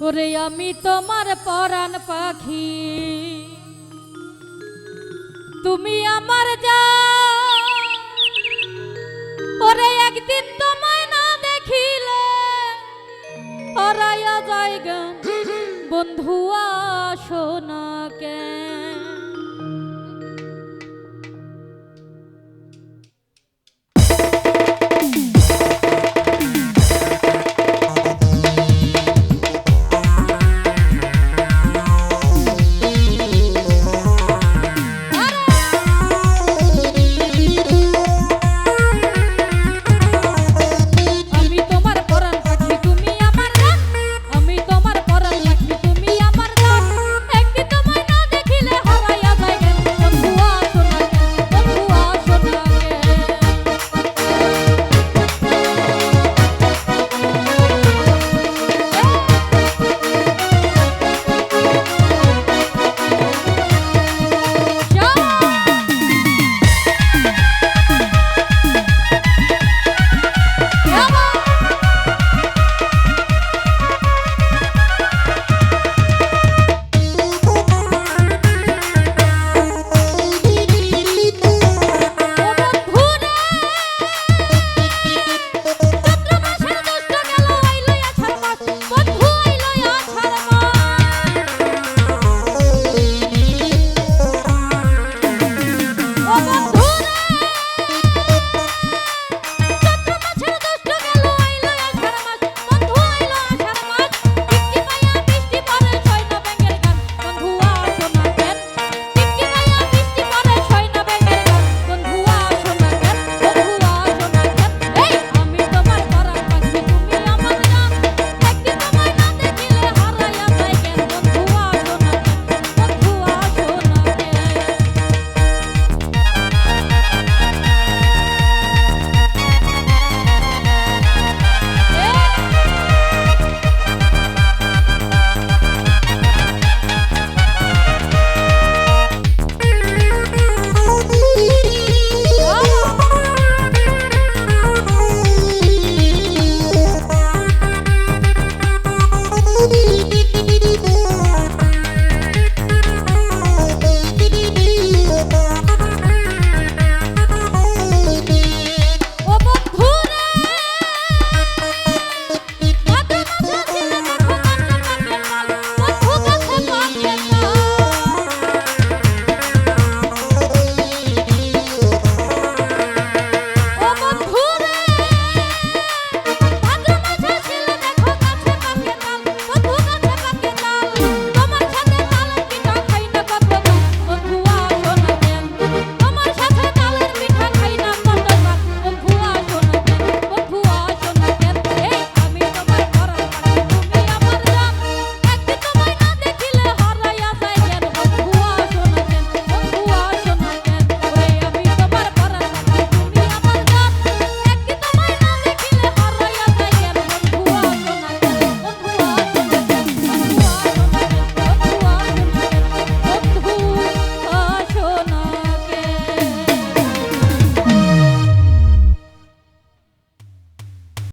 ওরে আমি তোমার পরাণ পাখি। তুমি আমার যা ওরে একদিন তোমায় না দেখিলে ওরাইয়া জায়গা। বন্ধু আসোনা